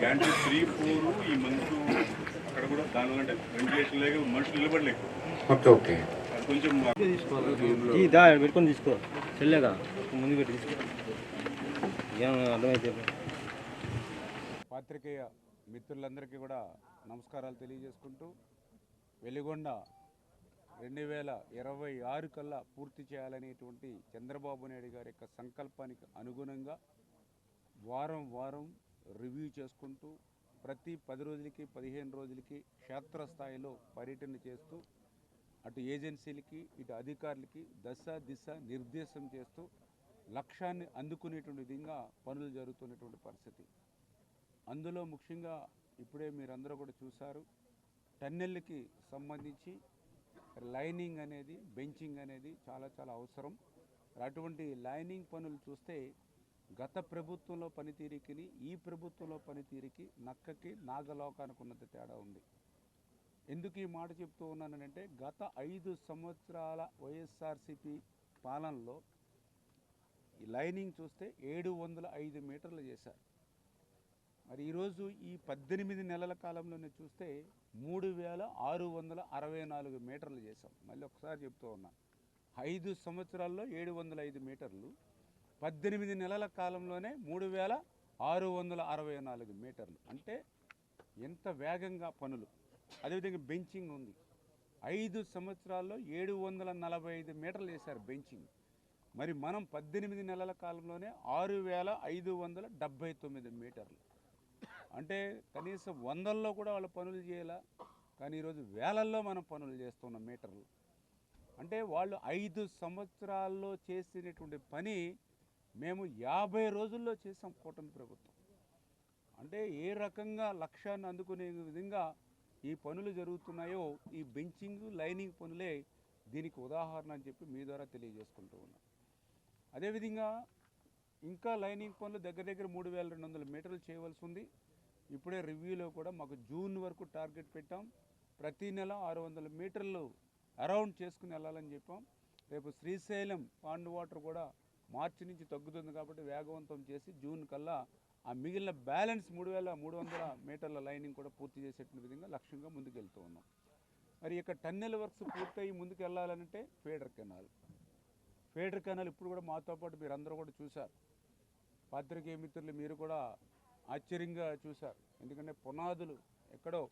గ్యాంటీ three four ఈ month అక్కడ కూడా దానివల్ల అంటే వెంటిలేషన్ లేక మనుషులు నిలబడలేక. Okay okay. అది కొంచెం పెట్టుకొని తీసుకో. చెల్లేగా ముందు పెట్టి తీసుకో. అర్థమైతే పాత్రికేయ మిత్రులందరికీ కూడా నమస్కారాలు తెలియజేసుకుంటూ వెలిగొండ రెండు వేల ఇరవై ఆరు కల్లా పూర్తి చేయాలనేటువంటి చంద్రబాబు నాయుడు గారి యొక్క సంకల్పానికి అనుగుణంగా వారం వారం రివ్యూ చేసుకుంటూ ప్రతి పది రోజులకి పదిహేను రోజులకి క్షేత్రస్థాయిలో పర్యటన చేస్తూ అటు ఏజెన్సీలకి ఇటు అధికారులకి దశ దిశ నిర్దేశం చేస్తూ లక్ష్యాన్ని అందుకునేటువంటి విధంగా పనులు జరుగుతున్నటువంటి పరిస్థితి. అందులో ముఖ్యంగా ఇప్పుడే మీరందరూ కూడా చూశారు టన్నెళ్ళకి సంబంధించి లైనింగ్ అనేది బెంచింగ్ అనేది చాలా చాలా అవసరం. అటువంటి లైనింగ్ పనులు చూస్తే గత ప్రభుత్వంలో పనితీరుకిని ఈ ప్రభుత్వంలో పనితీరుకి నక్కకి నాగలోకానికి ఉన్నంత తేడా ఉంది. ఎందుకు ఈ మాట చెప్తూ ఉన్నానంటే గత ఐదు సంవత్సరాల వైఎస్ఆర్సిపి పాలనలో ఈ లైనింగ్ చూస్తే ఏడు వందల ఐదు మీటర్లు చేశారు. మరి ఈరోజు ఈ పద్దెనిమిది నెలల కాలంలోనే చూస్తే మూడు వేల ఆరు వందల అరవై నాలుగు మీటర్లు చేశాం. మళ్ళీ ఒకసారి చెప్తూ ఉన్నా ఐదు సంవత్సరాల్లో ఏడు వందల ఐదు మీటర్లు పద్దెనిమిది నెలల కాలంలోనే మూడు వేల ఆరు వందల అరవై నాలుగు మీటర్లు. అంటే ఎంత వేగంగా పనులు. అదేవిధంగా బెంచింగ్ ఉంది. ఐదు సంవత్సరాల్లో ఏడు వందల నలభై ఐదు మీటర్లు చేశారు బెంచింగ్. మరి మనం పద్దెనిమిది నెలల కాలంలోనే ఆరు వేల ఐదు వందల డెబ్భై తొమ్మిది మీటర్లు. అంటే కనీసం వందల్లో కూడా వాళ్ళు పనులు చేయాల. కానీ ఈరోజు వేలల్లో మనం పనులు చేస్తున్న మీటర్లు. అంటే వాళ్ళు ఐదు సంవత్సరాల్లో చేసినటువంటి పని మేము యాభై రోజుల్లో చేసాం కూటమి ప్రభుత్వం. అంటే ఏ రకంగా లక్ష్యాన్ని అందుకునే విధంగా ఈ పనులు జరుగుతున్నాయో ఈ బెంచింగ్ లైనింగ్ పనులే దీనికి ఉదాహరణ అని చెప్పి మీ ద్వారా తెలియజేసుకుంటూ ఉన్నాం. అదేవిధంగా ఇంకా లైనింగ్ పనులు దగ్గర దగ్గర మూడు వేల రెండు వందల మీటర్లు చేయవలసి ఉంది. ఇప్పుడే రివ్యూలో కూడా మాకు జూన్ వరకు టార్గెట్ పెట్టాం. ప్రతి నెల ఆరు వందల మీటర్లు అరౌండ్ చేసుకుని వెళ్ళాలని చెప్పాం. రేపు శ్రీశైలం పాండ్ వాటర్ కూడా మార్చి నుంచి తగ్గుతుంది కాబట్టి వేగవంతం చేసి జూన్ కల్లా ఆ మిగిలిన బ్యాలెన్స్ మూడు వేల మూడు వందల మీటర్ల లైనింగ్ కూడా పూర్తి చేసేటువంటి విధంగా లక్ష్యంగా ముందుకెళ్తూ ఉన్నాం. మరి ఇక టన్నెల్ వర్క్స్ పూర్తయి ముందుకు వెళ్ళాలంటే ఫేడర్ కెనాల్. ఫేడర్ కెనాల్ ఇప్పుడు కూడా మాతో పాటు మీరు అందరూ కూడా చూశారు. పాత్రికేయ మిత్రులు మీరు కూడా ఆశ్చర్యంగా చూశారు. ఎందుకంటే పునాదులు ఎక్కడో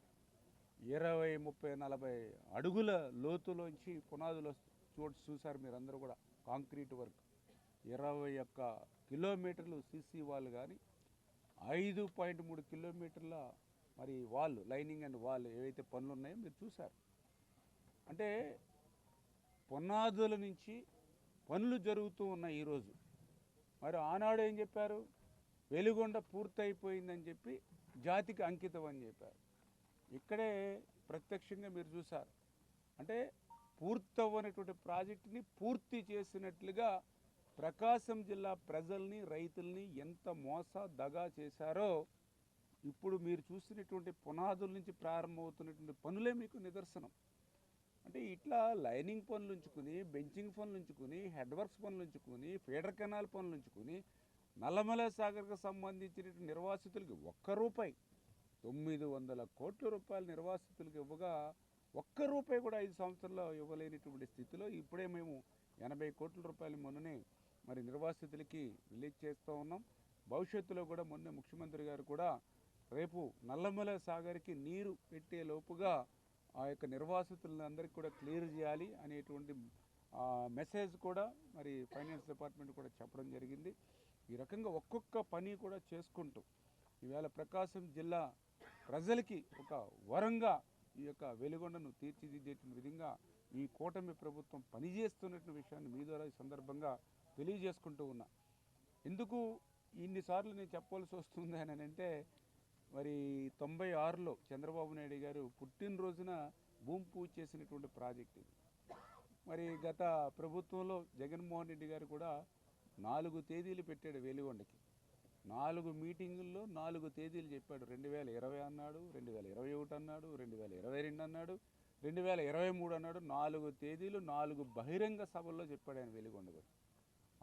ఇరవై ముప్పై నలభై అడుగుల లోతులోంచి పునాదులు చూ చూశారు మీరందరూ కూడా. Concrete work. ఇరవై ఒక్క కిలోమీటర్లు సీసీ వాళ్ళు కానీ ఐదు పాయింట్ మూడు కిలోమీటర్ల మరి వాళ్ళు లైనింగ్ అండ్ వాళ్ళు ఏవైతే పనులు ఉన్నాయో మీరు చూశారు. అంటే పునాదుల నుంచి పనులు జరుగుతూ ఉన్నాయి ఈరోజు మరి ఆనాడు ఏం చెప్పారు? వెలుగొండ పూర్తయిపోయిందని చెప్పి జాతికి అంకితం అని చెప్పారు. ఇక్కడే ప్రత్యక్షంగా మీరు చూశారు. అంటే పూర్తవ్వనటువంటి ప్రాజెక్టుని పూర్తి చేసినట్లుగా ప్రకాశం జిల్లా ప్రజల్ని రైతుల్ని ఎంత మోస దగా చేశారో ఇప్పుడు మీరు చూసినటువంటి పునాదుల నుంచి ప్రారంభమవుతున్నటువంటి పనులే మీకు నిదర్శనం. అంటే ఇట్లా లైనింగ్ పనులు ఉంచుకుని బెంచింగ్ పనులు ఉంచుకుని హెడ్ వర్క్స్ పనులు ఉంచుకుని ఫీడర్ కెనాల్ పనులు ఉంచుకుని నల్లమల సాగర్కు సంబంధించినటువంటి నిర్వాసితులకి ఒక్క రూపాయి తొమ్మిది వందల కోట్ల రూపాయలు నిర్వాసితులకు ఇవ్వగా ఒక్క రూపాయి కూడా ఐదు సంవత్సరాల్లో ఇవ్వలేనటువంటి స్థితిలో ఇప్పుడే మేము ఎనభై కోట్ల రూపాయలు మొన్ననే మరి నిర్వాసితులకి రిలీజ్ చేస్తూ ఉన్నాం. భవిష్యత్తులో కూడా మొన్న ముఖ్యమంత్రి గారు కూడా రేపు నల్లమల సాగర్కి నీరు పెట్టే లోపుగా ఆ యొక్క నిర్వాసితులందరికీ కూడా క్లియర్ చేయాలి అనేటువంటి మెసేజ్ కూడా మరి ఫైనాన్స్ డిపార్ట్మెంట్ కూడా చెప్పడం జరిగింది. ఈ రకంగా ఒక్కొక్క పని కూడా చేసుకుంటూ ఈవేళ ప్రకాశం జిల్లా ప్రజలకి ఒక వరంగా ఈ యొక్క వెలుగొండను తీర్చిదిద్దేటువంటి విధంగా ఈ కూటమి ప్రభుత్వం పనిచేస్తున్నటువంటి విషయాన్ని మీ ద్వారా ఈ సందర్భంగా తెలియజేసుకుంటూ ఉన్నా. ఎందుకు ఇన్నిసార్లు నేను చెప్పవలసి వస్తుంది అని అంటే మరి తొంభై ఆరులో చంద్రబాబు నాయుడు గారు పుట్టినరోజున భూమి పూజ చేసినటువంటి ప్రాజెక్ట్ ఇది. మరి గత ప్రభుత్వంలో జగన్మోహన్ రెడ్డి గారు కూడా నాలుగు తేదీలు పెట్టాడు వెలుగొండకి. నాలుగు మీటింగుల్లో నాలుగు తేదీలు చెప్పాడు. రెండు వేల ఇరవై అన్నాడు రెండు వేల ఇరవై ఒకటి అన్నాడు రెండు వేల ఇరవై రెండు అన్నాడు రెండు వేల ఇరవై మూడు అన్నాడు. నాలుగు తేదీలు నాలుగు బహిరంగ సభల్లో చెప్పాడు ఆయన వెలుగొండ గారు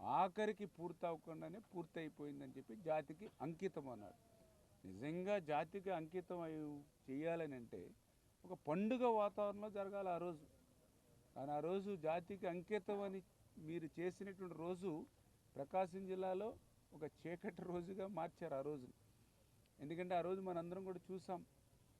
ఆఖరికి పూర్తి అవ్వకుండానే పూర్తి అయిపోయిందని చెప్పి జాతికి అంకితం అన్నాడు. నిజంగా జాతికి అంకితం అయి చేయాలని అంటే ఒక పండుగ వాతావరణంలో జరగాలి ఆ రోజు. కానీ ఆ రోజు జాతికి అంకితం అని మీరు చేసినటువంటి రోజు ప్రకాశం జిల్లాలో ఒక చీకటి రోజుగా మార్చారు ఆ రోజు ఎందుకంటే ఆ రోజు మనందరం కూడా చూసాం.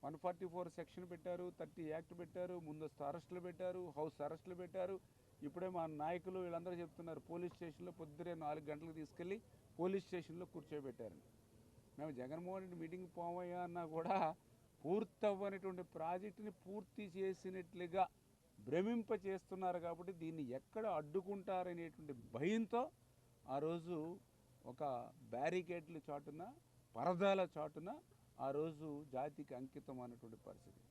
వన్ ఫార్టీ ఫోర్ సెక్షన్ పెట్టారు థర్టీ యాక్ట్ పెట్టారు ముందస్తు అరెస్టులు పెట్టారు హౌస్ అరెస్టులు పెట్టారు. ఇప్పుడే మా నాయకులు వీళ్ళందరూ చెప్తున్నారు పోలీస్ స్టేషన్లో పొద్దురే నాలుగు గంటలకు తీసుకెళ్ళి పోలీస్ స్టేషన్లో కూర్చోబెట్టారు మేము జగన్మోహన్ రెడ్డి మీటింగ్ పోవయ్యా అన్నా కూడా పూర్తవ్వనటువంటి ప్రాజెక్టుని పూర్తి చేసినట్లుగా భ్రమింప చేస్తున్నారు కాబట్టి దీన్ని ఎక్కడ అడ్డుకుంటారనేటువంటి భయంతో ఆ రోజు ఒక బ్యారికేడ్ల చాటున పరదాల చాటున ఆ రోజు జాతికి అంకితం అన్నటువంటి పరిస్థితి.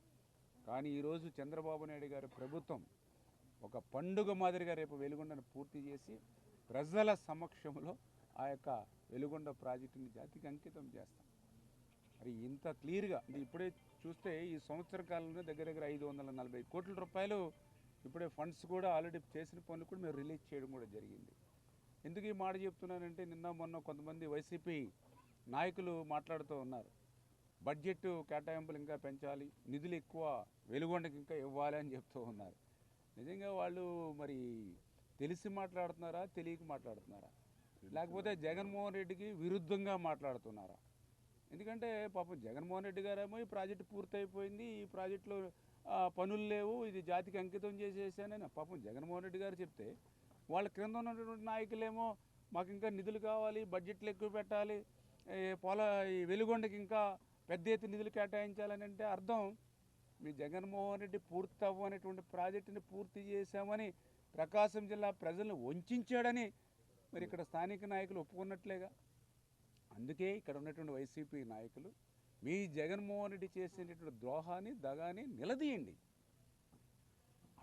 కానీ ఈరోజు చంద్రబాబు నాయుడు గారి ప్రభుత్వం ఒక పండుగ మాదిరిగా రేపు వెలుగొండను పూర్తి చేసి ప్రజల సమక్షంలో ఆ యొక్క వెలుగొండ ప్రాజెక్టుని జాతికి అంకితం చేస్తాం. మరి ఇంత క్లియర్గా ఇప్పుడే చూస్తే ఈ సంవత్సర కాలంలో దగ్గర దగ్గర ఐదు వందల నలభై కోట్ల రూపాయలు ఇప్పుడే ఫండ్స్ కూడా ఆల్రెడీ చేసిన పనులు కూడా మేము రిలీజ్ చేయడం కూడా జరిగింది. ఎందుకు ఈ మాట చెప్తున్నానంటే నిన్న మొన్న కొంతమంది వైసీపీ నాయకులు మాట్లాడుతూ ఉన్నారు. బడ్జెట్ కేటాయింపులు ఇంకా పెంచాలి నిధులు ఎక్కువ వెలుగొండకి ఇంకా ఇవ్వాలి అని చెప్తూ ఉన్నారు. నిజంగా వాళ్ళు మరి తెలిసి మాట్లాడుతున్నారా తెలియక మాట్లాడుతున్నారా? లేకపోతే జగన్మోహన్ రెడ్డికి విరుద్ధంగా మాట్లాడుతున్నారా? ఎందుకంటే పాపం జగన్మోహన్ రెడ్డి గారేమో ఈ ప్రాజెక్టు పూర్తయిపోయింది ఈ ప్రాజెక్టులో పనులు లేవు ఇది జాతికి అంకితం చేసేసానని పాపం జగన్మోహన్ రెడ్డి గారు చెప్తే వాళ్ళ క్రింద ఉన్నటువంటి నాయకులేమో మాకు ఇంకా నిధులు కావాలి బడ్జెట్లు ఎక్కువ పెట్టాలి పొల ఈ వెలుగొండకి ఇంకా పెద్ద ఎత్తున నిధులు కేటాయించాలని అంటే అర్థం. మీ జగన్మోహన్ రెడ్డి పూర్తి అవ్వనటువంటి ప్రాజెక్టుని పూర్తి చేశామని ప్రకాశం జిల్లా ప్రజలను వంచాడని మరి ఇక్కడ స్థానిక నాయకులు ఒప్పుకున్నట్లేగా. అందుకే ఇక్కడ ఉన్నటువంటి వైసీపీ నాయకులు మీ జగన్మోహన్ రెడ్డి చేసినటువంటి ద్రోహాన్ని దగాని నిలదీయండి.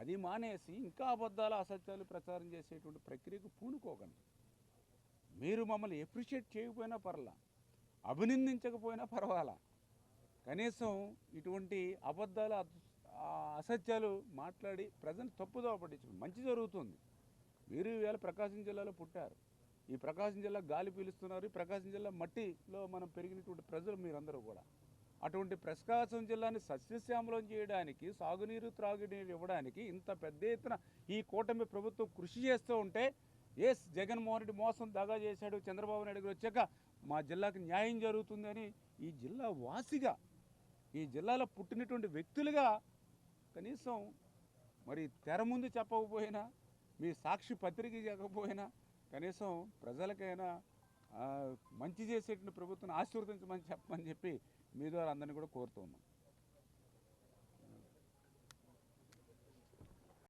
అది మానేసి ఇంకా అబద్ధాలు అసత్యాలు ప్రచారం చేసేటువంటి ప్రక్రియకు పూనుకోకండి. మీరు మమ్మల్ని ఎప్రిషియేట్ చేయకపోయినా పర్లా అభినందించకపోయినా పర్వాలా. కనీసం ఇటువంటి అబద్ధాలు అసత్యాలు మాట్లాడి ప్రజెంట్ తప్పుదోవ పట్టించుకోండి మంచి జరుగుతుంది. మీరు ఈవేళ ప్రకాశం జిల్లాలో పుట్టారు. ఈ ప్రకాశం జిల్లా గాలి పీలుస్తున్నారు. ఈ ప్రకాశం జిల్లా మట్టిలో మనం పెరిగినటువంటి ప్రజలు మీరందరూ కూడా. అటువంటి ప్రకాశం జిల్లాని సస్యశ్యామలం చేయడానికి సాగునీరు త్రాగునీరు ఇవ్వడానికి ఇంత పెద్ద ఎత్తున ఈ కూటమి ప్రభుత్వం కృషి చేస్తూ ఉంటే ఎస్ జగన్మోహన్ రెడ్డి మోసం దగా చేశాడు చంద్రబాబు నాయుడు గారు వచ్చాక మా జిల్లాకు న్యాయం జరుగుతుందని ఈ జిల్లా వాసిగా ఈ జిల్లాలో పుట్టినటువంటి వ్యక్తులుగా కనీసం మరి తెర ముందు చెప్పకపోయినా మీ సాక్షి పత్రిక ఇవ్వకపోయినా కనీసం ప్రజలకైనా మంచి చేసేటువంటి ప్రభుత్వం ఆశీర్వదించమని చెప్పమని చెప్పి మీ ద్వారా అందరినీ కూడా కోరుతూ ఉన్నాం.